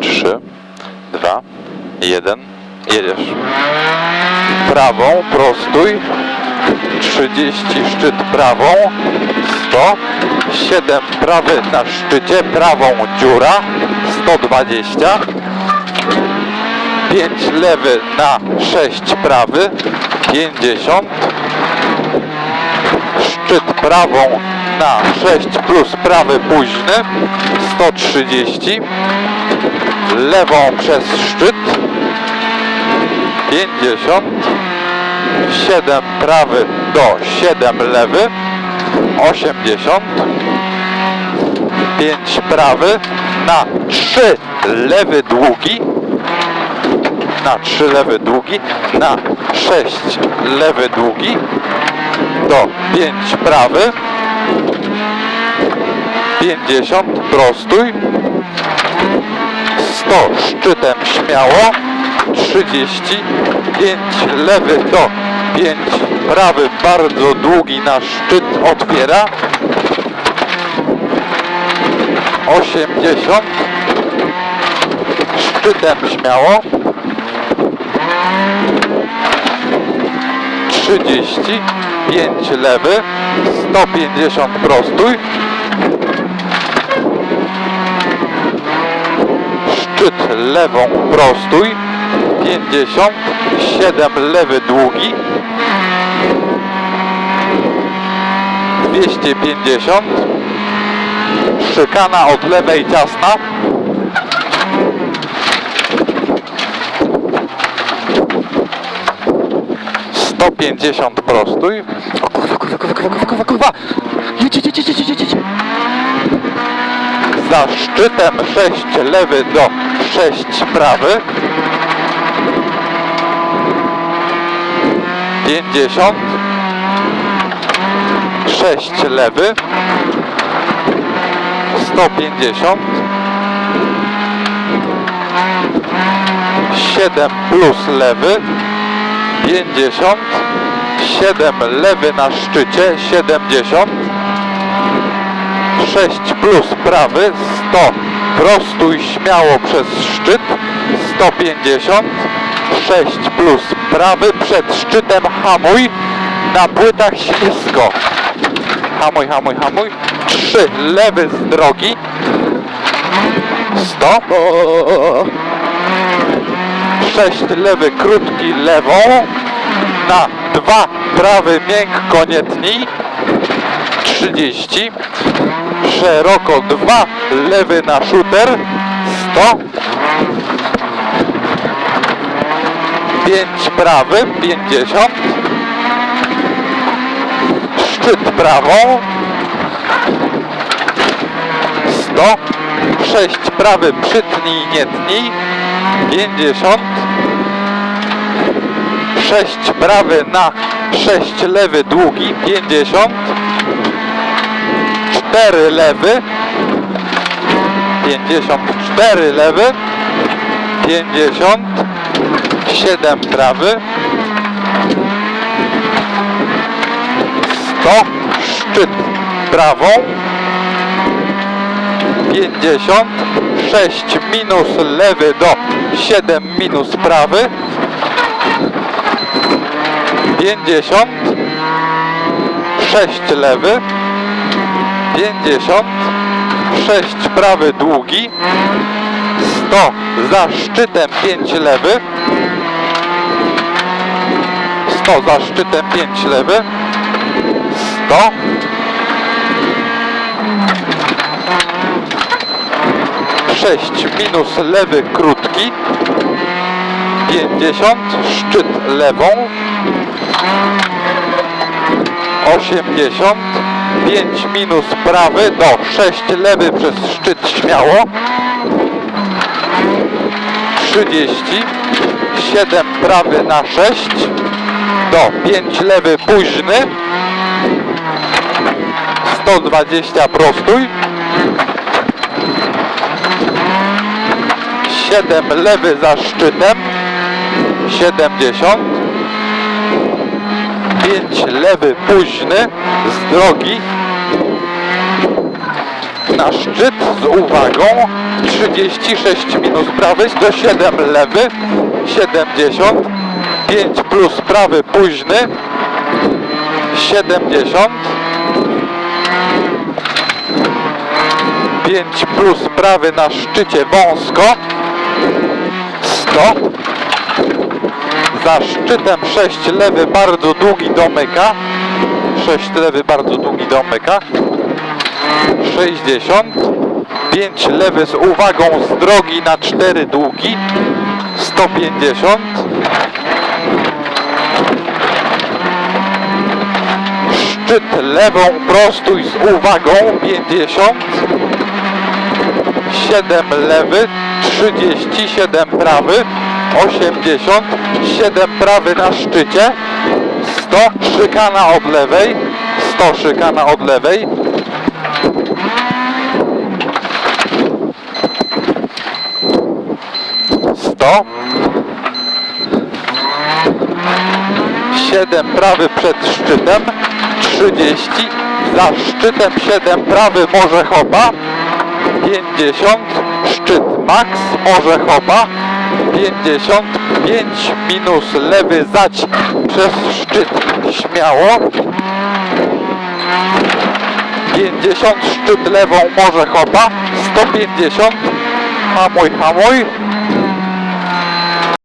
3, 2, 1, jedziesz. Prawą, prostuj. 30 szczyt prawą. 100. 7 prawy na szczycie, prawą dziura. 120. 5 lewy na 6 prawy. 50. Szczyt prawą na 6 plus prawy późny. 130 lewą przez szczyt. 50 7 prawy do 7 lewy. 80 5 prawy na 3 lewy długi. Na 3 lewy długi na 6 lewy długi. Do 5 prawy. 50 prostuj 100 szczytem śmiało. 35 lewy do 5 prawy bardzo długi na szczyt otwiera. 80 szczytem śmiało. 35 lewy. 150 prostuj szczyt lewą prostuj. 50 7 lewy długi. 250 szykana od lewej ciasna. Sto pięćdziesiąt prostuj. O kurwa, kurwa, kurwa, kurwa, kurwa, kurwa, jedź, jedź, jedź, jedź, jedź! Za szczytem 6 lewy do 6 prawy. 50. 6 lewy. 150. 7 plus lewy. 50. 7 lewy na szczycie. 70. 6 plus prawy, 100 prostuj śmiało przez szczyt, 150, 6 plus prawy przed szczytem hamuj, na płytach ślisko, hamuj, hamuj, hamuj, 3 lewy z drogi, 100, O, 6 lewy krótki lewą, na 2 prawy miękko nie tnij, 30 szeroko 2 lewy na shooter 100 5 prawy 50 szczyt prawą 100 6 prawy przytnij nie tnij 50 6 prawy na 6 lewy długi 50 4 lewy. 54 lewy. 50 7 prawy. 100 szczyt prawą. 50 6 minus lewy do 7 minus prawy. 50 6 lewy 50 6 prawy długi 100 za szczytem 5 lewy. 100 za szczytem 5 lewy. 100 6 minus lewy krótki. 50 szczyt lewą. 80 5 minus prawy do 6 lewy przez szczyt śmiało. 30 7 prawy na 6 do 5 lewy późny. 120 prostuj. 7 lewy za szczytem 70 5 lewy późny z drogi na szczyt z uwagą. 36 minus prawy, 107 lewy, 70. 5 plus prawy późny, 70. 5 plus prawy na szczycie wąsko, 100. Za szczytem 6 lewy bardzo długi domyka. 6 lewy bardzo długi domyka. 60. 5 lewy z uwagą z drogi na 4 długi. 150. Szczyt lewą prostuj z uwagą 50. 7 lewy, 37 prawy, 80, 7 prawy na szczycie, 100 szykana od lewej, 100 szykana od lewej, sto, siedem prawy przed szczytem, 30, za szczytem 7 prawy może chopa, 50, szczyt max, może chopa, 55 minus lewy zać przez szczyt śmiało, 50 szczyt lewą może chopa, 150, hamuj, hamuj,